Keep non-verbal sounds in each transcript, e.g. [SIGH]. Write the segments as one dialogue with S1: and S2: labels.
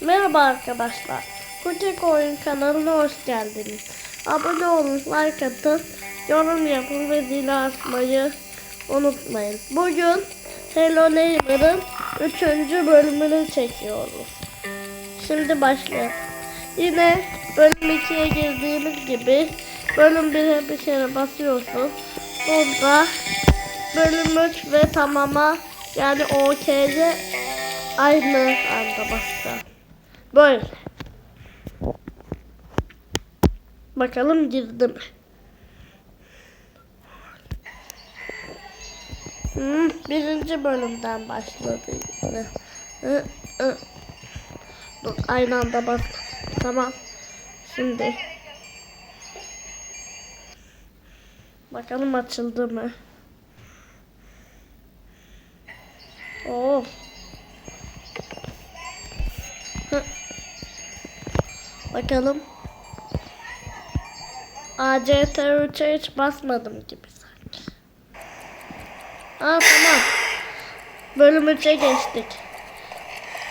S1: Merhaba arkadaşlar. Kucak Oyun kanalına hoş geldiniz. Abone olun, like atın, yorum yapın ve zili açmayı unutmayın. Bugün Hello Neighbor'ın 3. bölümünü çekiyoruz. Şimdi başlayalım. Yine bölüm 2'ye girdiğimiz gibi bölüm 1'e bir kere basıyorsun. Burada bölüm 3 ve tamama yani OK'ye aynı anda basacağım. Böyle. Bakalım girdi mi? Hmm, birinci bölümden başladı yine. Hı, hı. Dur aynı anda bas. Tamam. Şimdi. Bakalım açıldı mı? Oo. Bakalım. ACT3'e hiç basmadım gibi sanki. Aa tamam. Bölüm 3'e geçtik.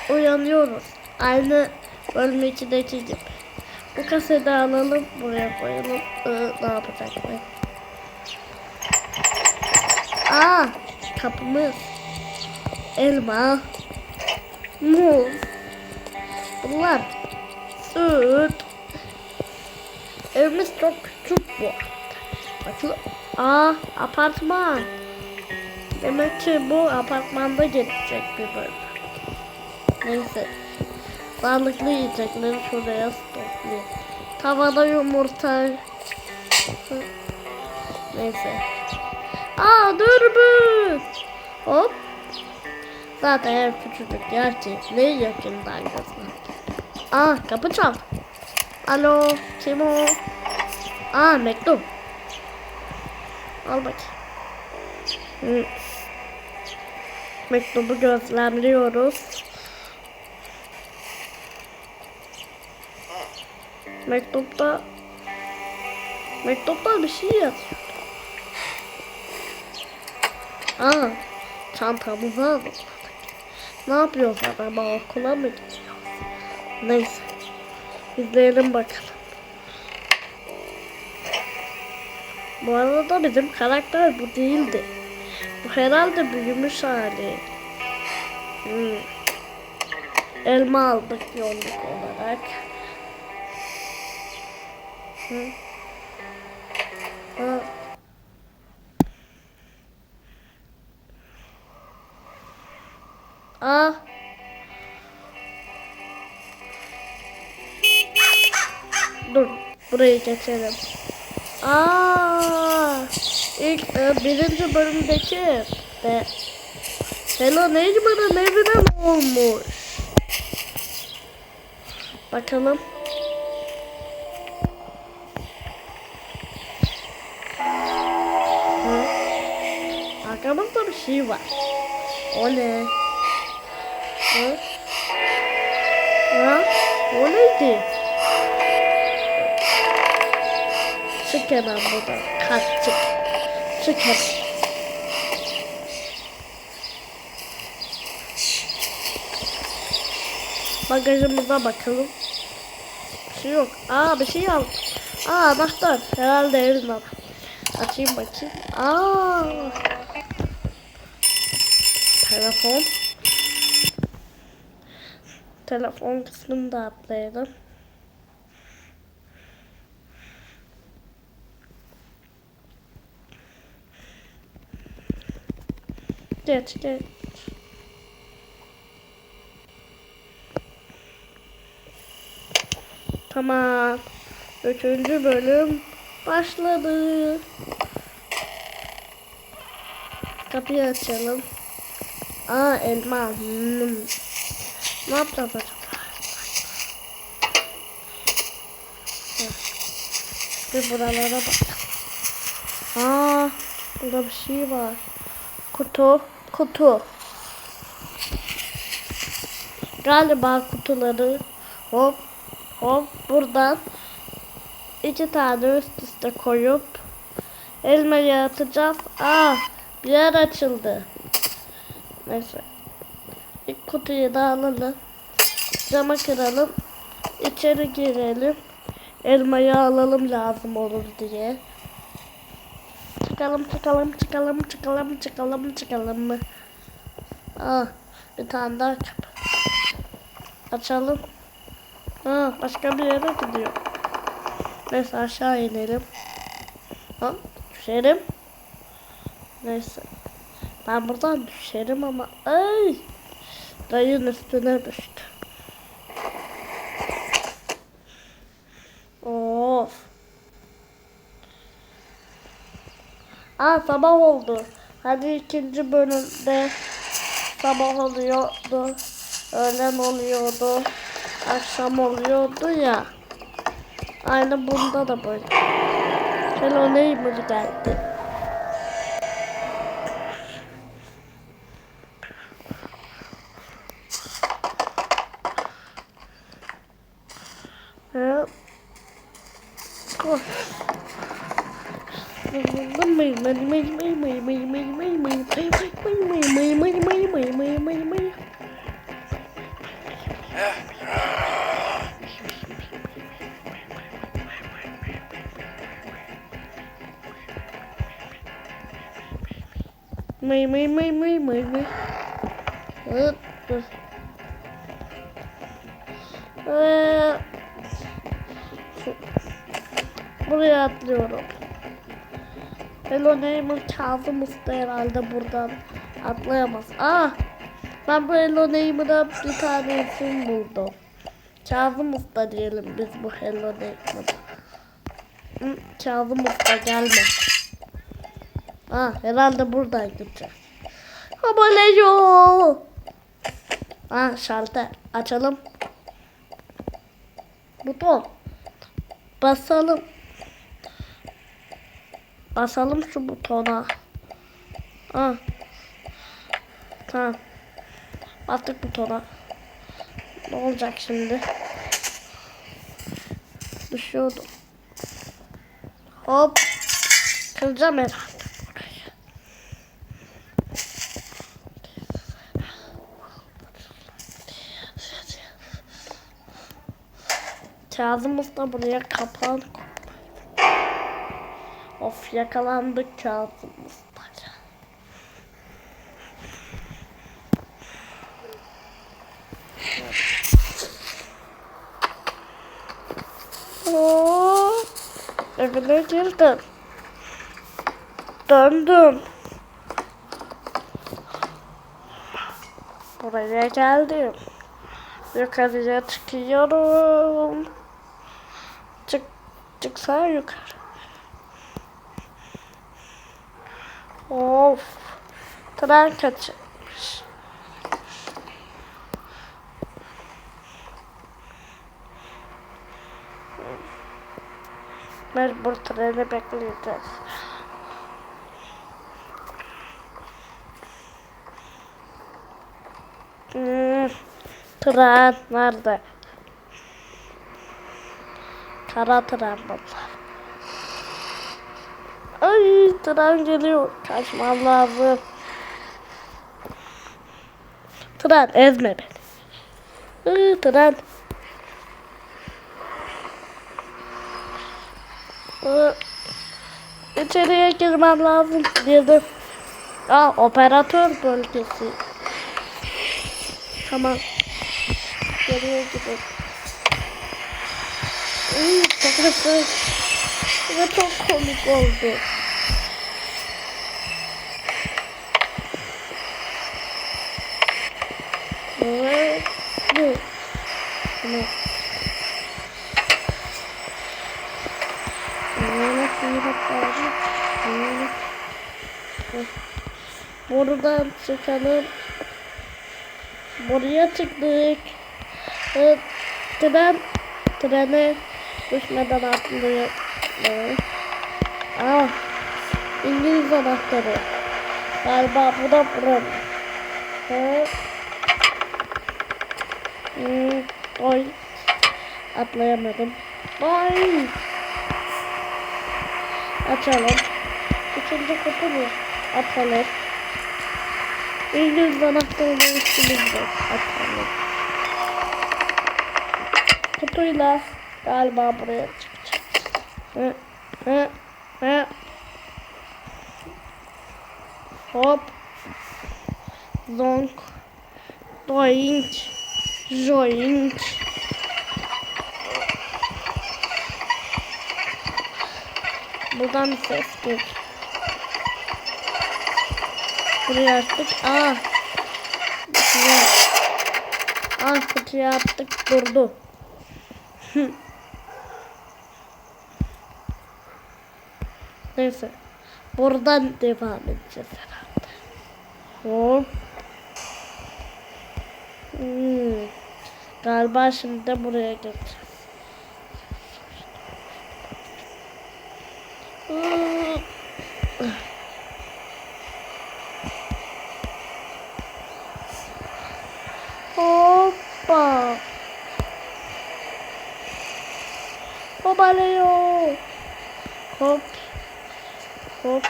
S1: Uyanıyoruz. Aynı bölüm 2'deki gibi. Bu kaseti alalım. Buraya koyalım. Ee, ne yapacak ben? Aa kapımız. Elma. Muz. Bunlar. Süt. Evimiz çok küçük bu. Bakın. Aa apartman. Demek ki bu apartmanda geçecek bir bölüm. Neyse. Sağlıklı yiyecekleri şuraya stoklayayım. Tavada yumurta. Neyse. Aa dürbün. Hop. Zaten ev küçücük ne yakından gözler. Aa kapı çal. Alo kim o? Aa mektup. Al bakayım. Hı. Mektubu gözlemliyoruz. Mektupta Mektupta bir şey yazıyor. Aa, çantamızı aldık. Ne yapıyoruz acaba okula mı gidiyoruz? Neyse. İzleyelim bakalım. Bu arada bizim karakter bu değildi. Bu herhalde büyümüş hali. Hmm. Elma aldık yolluk olarak. Hı. Burayı geçelim. Aa, ilk e, birinci bölümdeki de Hello Neighbor'ın evine mi olmuş? Bakalım. Hı? Arkamızda bir şey var. O ne? Hı? Ha? O neydi? Hemen buradan. Kaç çık. Çık hemen. Bagajımıza bakalım. Bir şey yok. Aa bir şey al. Aa anahtar. Herhalde anahtarı. Açayım bakayım. Aa. Telefon. Telefon kısmını da atlayalım. Geç geç. Tamam. Üçüncü bölüm başladı. Kapıyı açalım. Aa elma. Hmm. Ne yapacağız acaba? Bir buralara bak. Aa, burada bir şey var. Kutu, kutu. Galiba kutuları hop hop buradan iki tane üst üste koyup elmayı atacağız. Aa, bir yer açıldı. Neyse. İlk kutuyu da alalım. Cama kıralım. İçeri girelim. Elmayı alalım lazım olur diye. Çıkalım çıkalım çıkalım çıkalım çıkalım çıkalım mı? Aa, bir tane daha kapı. Açalım. Aa, başka bir yere gidiyor. Neyse aşağı inelim. Ha, düşerim. Neyse. Ben buradan düşerim ama ay dayın üstüne düştü. Of. Aa sabah oldu. Hadi ikinci bölümde sabah oluyordu. Öğlen oluyordu. Akşam oluyordu ya. Aynı bunda da böyle. Hello Neighbor geldi. Hop. Koş. Mıy mıy. Hop, dur. Ee, şu- Buraya atlıyorum. Hello Neighbor Kazım Usta herhalde buradan atlayamaz. Ah! Ben bu Hello Neighbor'da bir tane isim buldum. Kazım Usta diyelim biz bu Hello Neighbor'a. Kazım Usta gelme. Ah herhalde buradan gideceğiz. Abone Ah şalter açalım. Buton. Basalım. Basalım şu butona. Ah. Tamam. Bastık butona. Ne olacak şimdi? Düşüyordum. Hop. Kıracağım herhalde burayı. Kazım Usta buraya kapan yakalandık Usta. Oo, evine girdim. Döndüm. Buraya geldim. Yukarıya çıkıyorum. Çık, çıksana yukarı. Of. Tren kaçırmış. Mecbur treni bekleyeceğiz. Hmm, tren nerede? Kara tren bunlar. Ay tren geliyor. Kaçmam lazım. Tren ezme beni. Iı, tren. Iı, İçeriye girmem lazım. Girdim. Aa operatör bölgesi. Tamam. Geriye gidelim. Iı, çok hızlı. Ve çok komik oldu. Bu. Bunu. Buradan çıkalım. Buraya çıktık. Evet, tren, trene düşmeden atlıyor. Aa, İngiliz anahtarı. Galiba bu da buranın. Evet. Hmm, oy. Atlayamadım. Oy. Açalım. Üçüncü kutu mu? Açalım. İngiliz anahtarını üstümüzde. Açalım. kutuyla galiba buraya çıkacak. Hı, hı, hı. Hop. Zonk. Doink. Joink. Buradan bir ses geliyor. Buraya attık. Aa. Buraya. Ah kutuya attık durdu. [LAUGHS] Neyse. Buradan devam edeceğiz herhalde. Hop. Hmm. Galiba şimdi de buraya. Hmm. Hoppa. Hobaleo. Hop. Hop.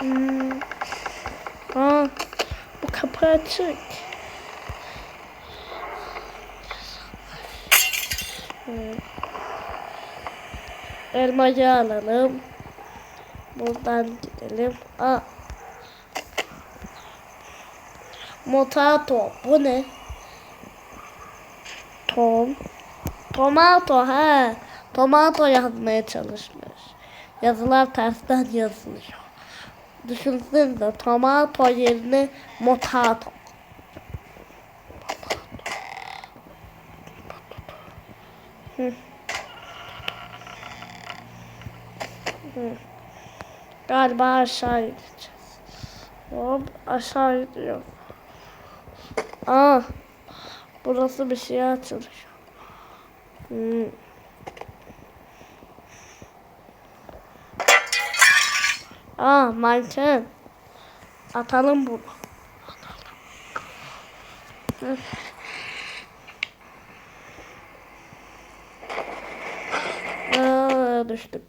S1: Hmm. Aa, açık. Hmm. Elmayı alalım. Buradan gidelim. Aa. Motato. Bu ne? Tom. Tomato ha. Tomato yazmaya çalışmış. Yazılar tersten yazılıyor. Düşünsenize tomato yerine motato. Hı. Galiba aşağı gideceğiz. Hop aşağı gidiyor. Aa, burası bir şey açılıyor. Hmm. Aa, manken. Atalım bunu. Hı. Aa, düştük.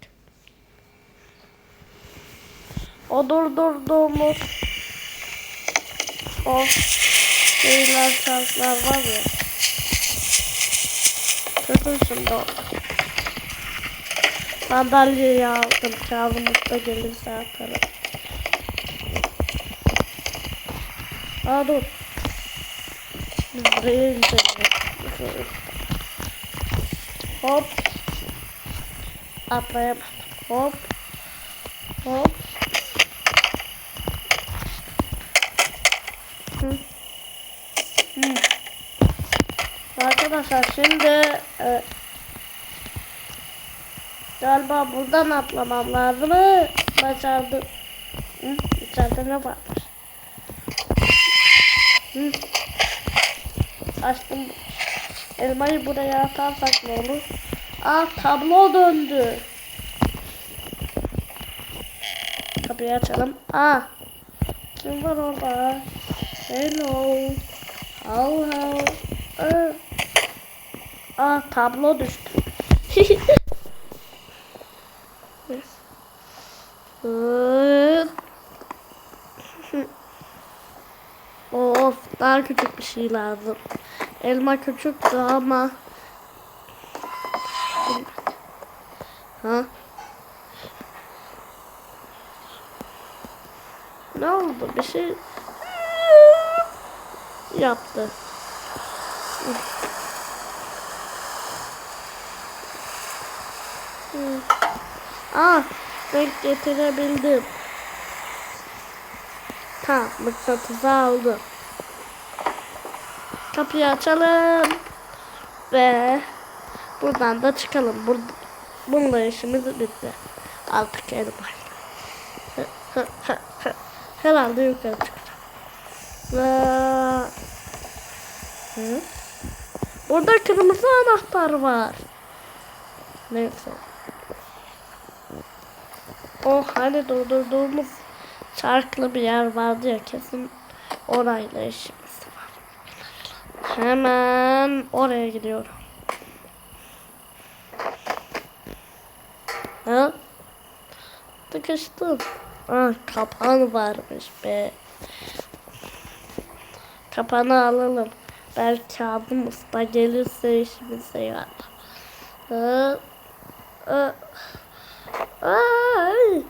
S1: O durdurduğumuz o şeyler şartlar var ya. Kötü şimdi o. Sandalyeyi aldım. Kazım Usta gelirse atarım. Aa dur. Biz buraya gidelim. Hop. Atlayamadım. Hop. Hop. Hı. Hı. Arkadaşlar şimdi e, galiba buradan atlamam lazım. Başardım. Hı, içeride ne varmış? Hı. Açtım. Elmayı buraya atarsak ne olur? Aa tablo döndü. Kapıyı açalım. Aa. Kim var orada? Hello. Aa. Aa tablo düştü. [LAUGHS] of küçük bir şey lazım. Elma küçüktü ama Ha? Ne oldu? Bir şey yaptı. Ah, renk getirebildim. Tamam, mıknatısı aldım. Kapıyı açalım. Ve buradan da çıkalım. Bur bununla işimiz bitti. Artık elmayla. [LAUGHS] Herhalde yukarı çıkacağım. Ve... Hı? Burada kırmızı anahtar var. Neyse. O hani durdurduğumuz çarklı bir yer vardı ya kesin orayla işimiz. Hemen oraya gidiyorum. Ha? Sıkıştım. Ah kapan varmış be. Kapanı alalım. Belki Kazım Usta gelirse işimize yarar. Hı, ay.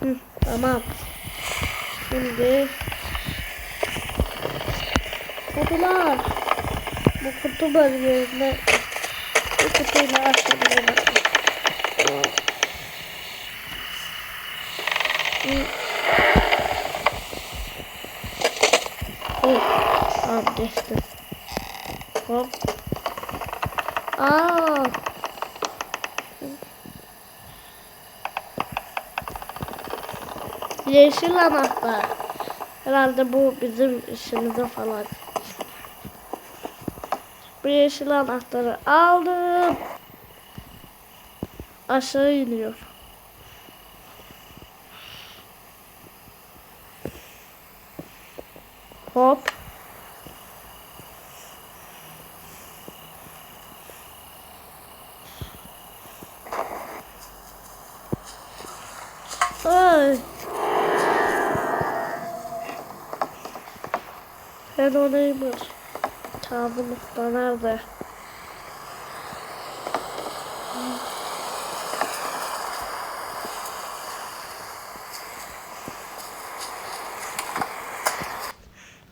S1: Hı, Tamam. Şimdi kutular. Bu kutu bölümünde bu kutuyla açabilirim. Tamam geçtim. Hop. Aa. Yeşil anahtar. Herhalde bu bizim işimize falan. Bu yeşil anahtarı aldım. Aşağı iniyor. Hop. Ay. Ben orayım. Usta nerede?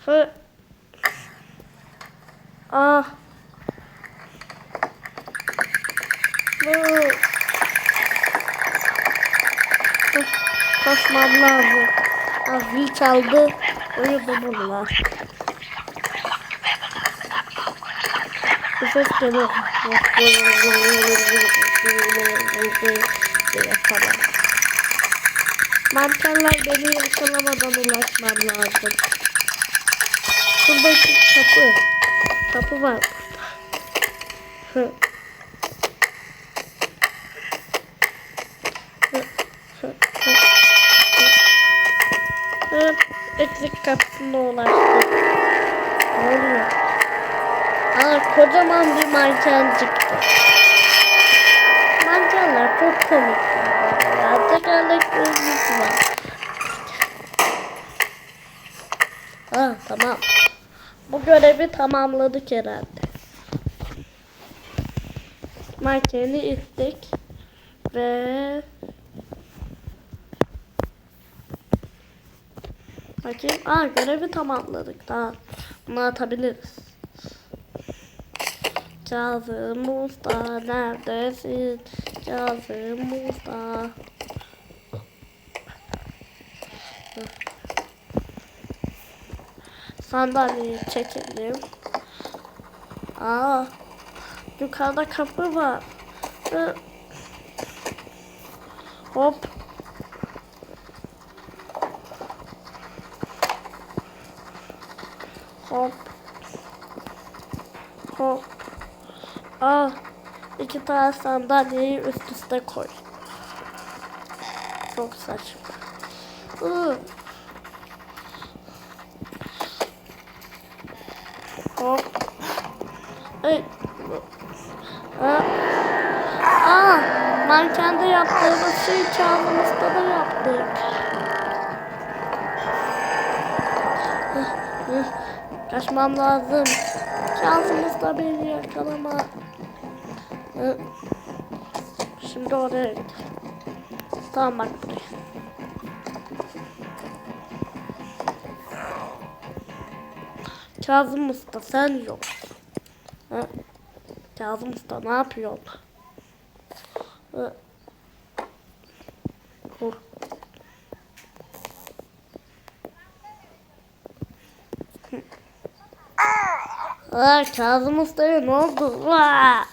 S1: Hı. Ah. Bu. Hı, Koşmam lazım. Az zil çaldı. Uyudu. Ses geliyor. falan. Mantarlar beni yakalamadan ulaşmam lazım. Şuradaki kapı. Kapı var burada. Kocaman bir manken çıktı. Mankenler çok komik. Ya, tekerleklerimiz var. Ha tamam. Bu görevi tamamladık herhalde. Mankeni ittik. Ve Bakayım. Aa görevi tamamladık. Daha bunu atabiliriz. Kazım Usta neredesin? Kazım Usta. Sandalyeyi çekelim. Aa, yukarıda kapı var. Hop. Hop. Hop. Aa, iki tane sandalyeyi üst üste koy. Çok saçma. Iı. Hop. Ay. Aa. Aa, mankende yaptığımız şey kağıdımızda da yaptık. Kaçmam lazım. Şansımızda beni yakalama. Hı. Şimdi oraya git. Tamam bak buraya. Kazım Usta sen yok. Ha? Kazım Usta ne yapıyorsun? Ha? Huh. Aa, Kazım Usta'ya ne oldu? Vaa!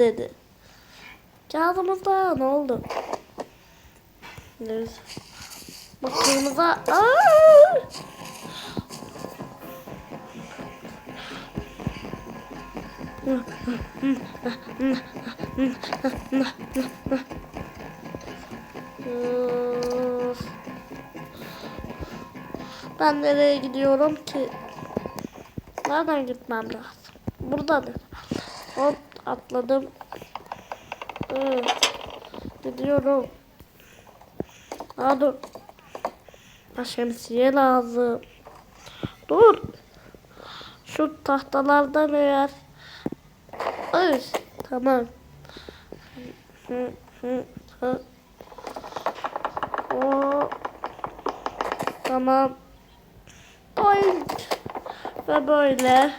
S1: Dedi. Usta ne oldu? Neyse. Üf. Ben nereye gidiyorum ki? Nereden gitmem lazım? Buradan. Hop atladım. Gidiyorum. Aa dur. Ha, şemsiye lazım. Dur. Şu tahtalardan eğer. Ay, tamam. Hı, hı, hı. O. Tamam. Ay. Ve böyle.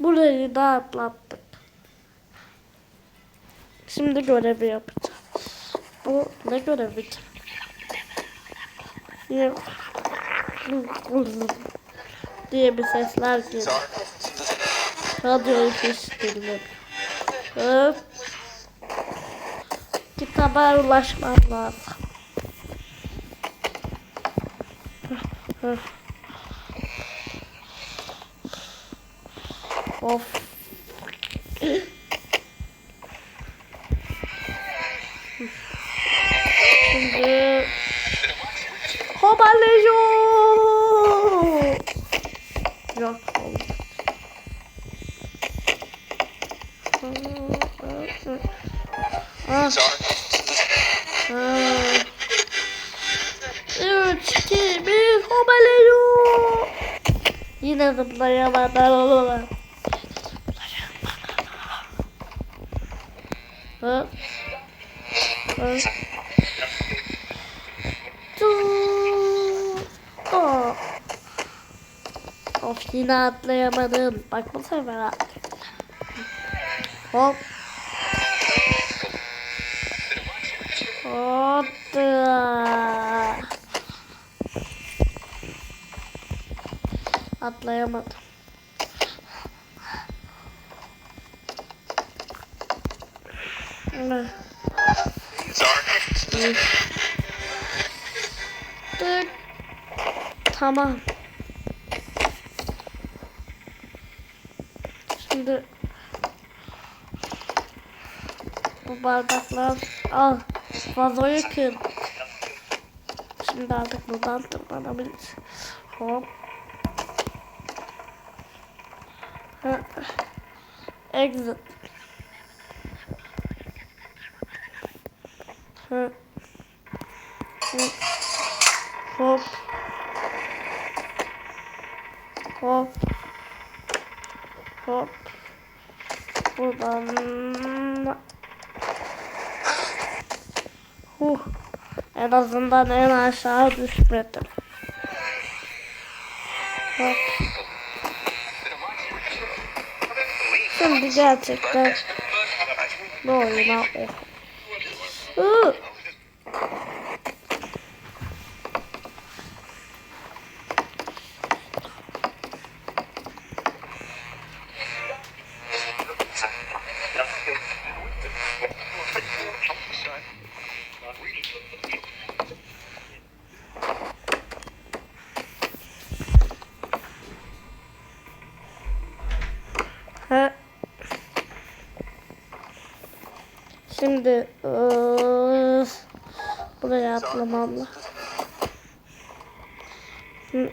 S1: Burayı da atlattık. Şimdi görevi yapacağız. Bu ne görevi? Yine diye bir sesler geliyor. Radyoyu dinledim. Hop. Kitaba ulaşmam lazım. Of. Ha? Ha? Tuu. Aa. Of yine atlayamadım. Bak bu sefer. Hop. Hoppa. Atlayamadım. Tık. Tamam. Şimdi bu bardaklar al vazoyu kır. Şimdi artık buradan tırmanabiliriz. Hop. Ha. Exit. Ha. Hı. Hop. Hop. Hop. Buradan. Huh. En azından en aşağı düşmedim. Hop. Şimdi gerçekten bu oyuna oh. Hı. Ha. Şimdi ıı, buraya atlamam lazım. Hı.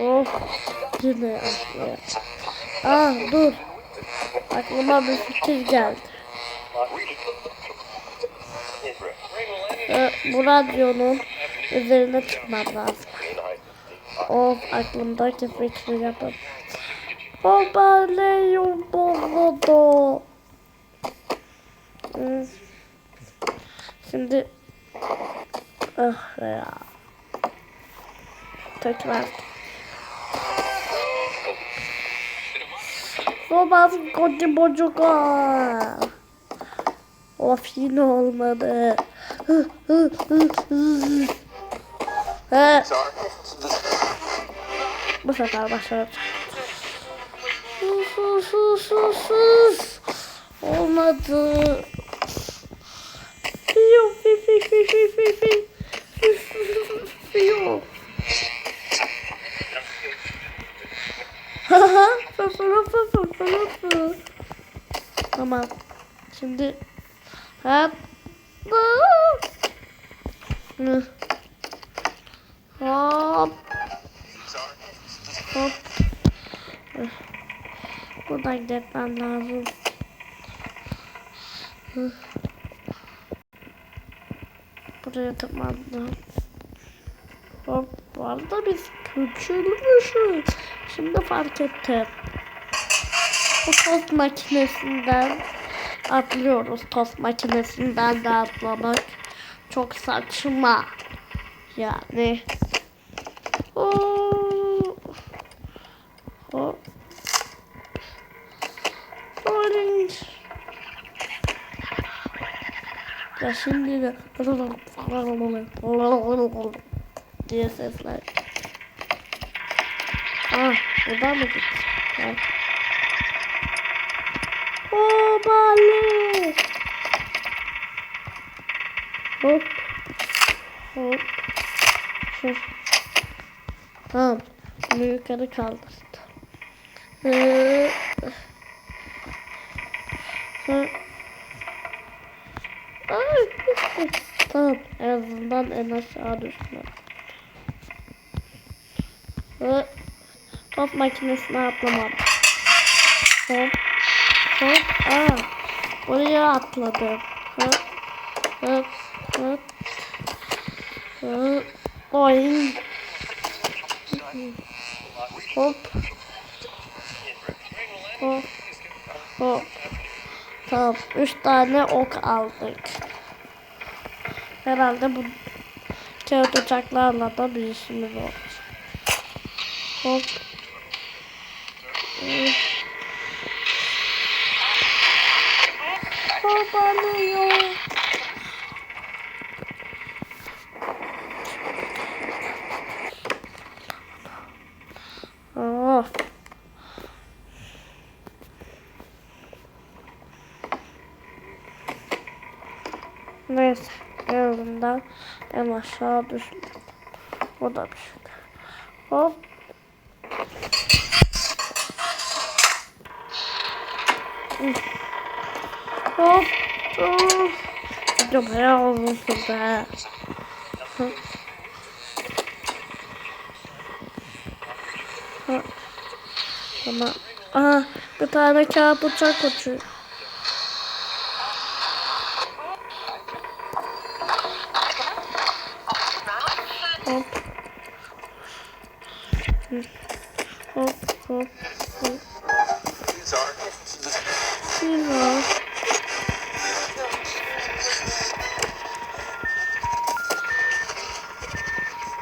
S1: Of. Yine atlayayım. Aa dur. Aklıma bir fikir geldi. Ee, bu radyonun üzerine çıkmam lazım. Of aklımdaki fikri yapın. Hoparlörüm bozuldu. Şimdi ah ya. Tekrar. Robas koca bocuka. Of yine olmadı. Hı, hı, hı. Bu sefer başaracağım. Sus sus sus sus. Olmadı. Fiyo fi fi fi fi fi fi. Fiyo. Haha. Tamam. Şimdi hop. Hop. Hop. Buradan gitmem lazım. Hı. Buraya tırmandım. Bu arada biz küçülmüşüz. Şimdi fark ettim. Bu tost makinesinden atlıyoruz. Tost makinesinden de atlamak çok saçma. Yani. Oo. Hop. Orange. Ya şimdi de diye sesler. Ah, buradan mı gittik? Ha. Oo, bale. Hop. Hop. Hı. Tamam. Bunu yukarı kaldırdım. Ee, Hı. Ay, tamam. En en aşağı düştüm. Hı. Top makinesine atlamadım. Hop. Hop. Aa. Buraya atladım. Hop. Hop. Hop. Hop. Oy. Hop. Hop. Hop. Tamam. Üç tane ok aldık. Herhalde bu kağıt uçaklarla da bir işimiz olacak. Hop. Babanıyor. Of. Neyse. En azından en aşağı düştüm. O da bir şey. Hop. Hop. Hop. Hocam bayağı uzun sürdü. Ama aha bir tane kağıt uçak uçuyor.